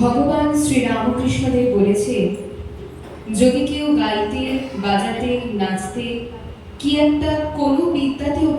ভগবান শ্রীরামকৃষ্ণদেব বলেছে যদি কেউ গাইতে বাজাতে নাচতে কি একটা কোনো বিদ্যাতেও